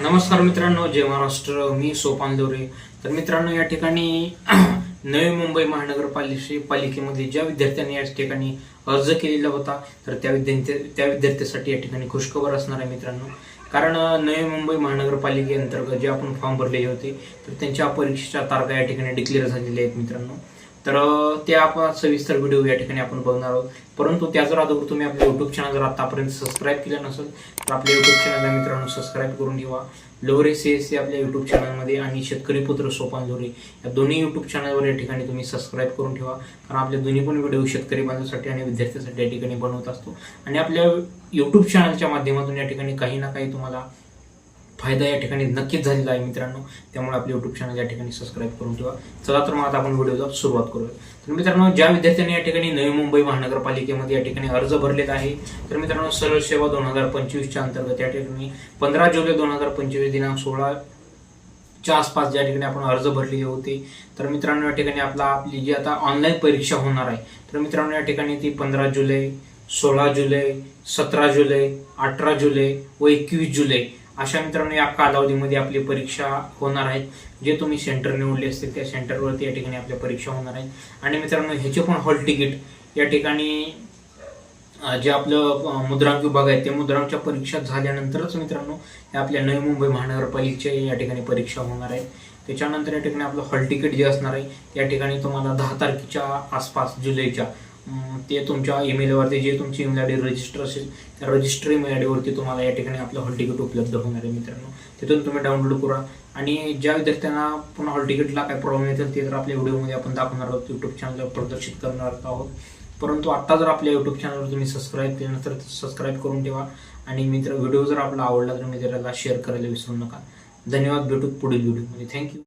नमस्कार मित्रांनो जय महाराष्ट्र. मी सोपान दोरे. तर मित्रांनो या ठिकाणी नवी मुंबई महानगरपालिके पालिकेमध्ये ज्या विद्यार्थ्यांनी या ठिकाणी अर्ज केलेला होता तर त्या विद्यार्थी त्या विद्यार्थ्यासाठी या ठिकाणी खुशखबर असणार आहे मित्रांनो. कारण नवी मुंबई महानगरपालिकेअंतर्गत जे आपण फॉर्म भरलेले होते तर त्यांच्या परीक्षेच्या तारखा या ठिकाणी डिक्लेअर झालेल्या आहेत मित्रांनो. तर ते आपण सविस्तर व्हिडिओ या ठिकाणी आपण बघणार आहोत. परंतु त्या जर अगोदर तुम्ही आपल्या युट्यूब चॅनल जर आतापर्यंत सबस्क्राईब केलं नसेल तर आपल्या युट्यूब चॅनलला मित्रांनो सबस्क्राईब करून ठेवा. लोरे सी एस सी आपल्या युट्यूब चॅनलमध्ये आणि शेतकरी पुत्र सोपान लोरे या दोन्ही युट्यूब चॅनलवर या ठिकाणी तुम्ही सबस्क्राईब करून ठेवा. कारण आपले दोन्ही पण व्हिडिओ शेतकरी बांधवासाठी आणि विद्यार्थ्यांसाठी या ठिकाणी बनवत असतो. आणि आपल्या युट्यूब चॅनलच्या माध्यमातून या ठिकाणी काही ना काही तुम्हाला फायदा या ठिकाणी नक्कीच झालेला आहे मित्रांनो. त्यामुळे आपले युट्यूब चॅनल या ठिकाणी सबस्क्राईब करून ठेवा. चला तर मग आता आपण व्हिडिओला सुरुवात करूया. तर मित्रांनो ज्या विद्यार्थ्यांनी या ठिकाणी नवी मुंबई महानगरपालिकेमध्ये या ठिकाणी अर्ज भरलेला आहे तर मित्रांनो सरळ सेवा दोन हजार पंचवीसच्या अंतर्गत या ठिकाणी पंधरा जुलै दोन हजार पंचवीस दिनांक सोळा च्या आसपास ज्या ठिकाणी आपण अर्ज भरलेले होते तर मित्रांनो या ठिकाणी आपला आपली जी आता ऑनलाईन परीक्षा होणार आहे तर मित्रांनो या ठिकाणी ती पंधरा जुलै सोळा जुलै सतरा जुलै अठरा जुलै व एकवीस जुलै अशा मित्रांनो या कालावधीमध्ये आपली परीक्षा होणार आहेत जे तुम्ही सेंटर निवडले असतील त्या सेंटरवरती या ठिकाणी आपल्या परीक्षा होणार आहेत. आणि मित्रांनो ह्याचे पण हॉल तिकीट या ठिकाणी जे आपलं मुद्रांक विभाग आहे ते मुद्रांकच्या परीक्षा झाल्यानंतरच मित्रांनो आपल्या नवी मुंबई महानगरपालिकेच्या या ठिकाणी परीक्षा होणार आहे. त्याच्यानंतर या ठिकाणी आपलं हॉल तिकीट जे असणार आहे त्या ठिकाणी तुम्हाला दहा तारखेच्या आसपास जुलैच्या ते तुमच्या ईमेलवरती जे तुमची ईमेल आय डी रजिस्टर असेल त्या रजिस्टर ईमेल आय डीवरती तुम्हाला या ठिकाणी आपलं हॉल तिकीट उपलब्ध होणार आहे मित्रांनो. तिथून तुम्ही डाउनलोड करा. आणि ज्या विद्यार्थ्यांना पुन्हा हॉल तिकीटला काय प्रॉब्लेम येतील ते तर आपल्या व्हिडिओमध्ये आपण दाखवणार आहोत. यूट्यूब चॅनलवर प्रदर्शित करणार आहोत. परंतु आत्ता जर आपल्या यूट्यूब चॅनलवर तुम्ही सबस्क्राईब केलं तर सबस्क्राईब करून ठेवा. आणि मित्र व्हिडिओ जर आपला आवडला तर मित्राला शेअर करायला विसरू नका. धन्यवाद. भेटू पुढील व्हिडिओमध्ये थँक्यू